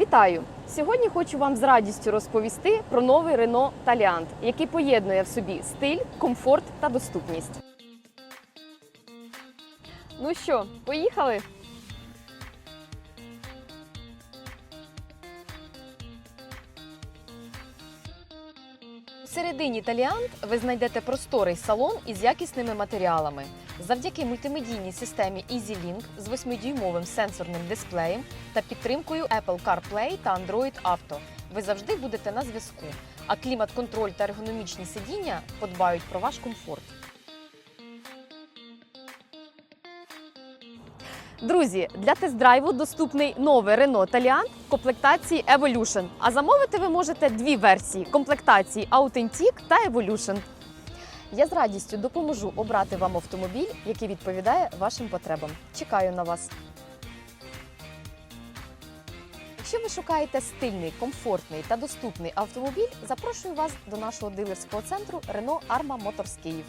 Вітаю! Сьогодні хочу вам з радістю розповісти про новий Renault Taliant, який поєднує в собі стиль, комфорт та доступність. Ну що, поїхали? Всередині Таліант ви знайдете просторий салон із якісними матеріалами. Завдяки мультимедійній системі EasyLink з 8-дюймовим сенсорним дисплеєм та підтримкою Apple CarPlay та Android Auto ви завжди будете на зв'язку. А клімат-контроль та ергономічні сидіння подбають про ваш комфорт. Друзі, для тест-драйву доступний новий Renault Taliant в комплектації Evolution. А замовити ви можете дві версії комплектації Authentic та Evolution. Я з радістю допоможу обрати вам автомобіль, який відповідає вашим потребам. Чекаю на вас. Якщо ви шукаєте стильний, комфортний та доступний автомобіль, запрошую вас до нашого дилерського центру Renault Arma Motors Київ.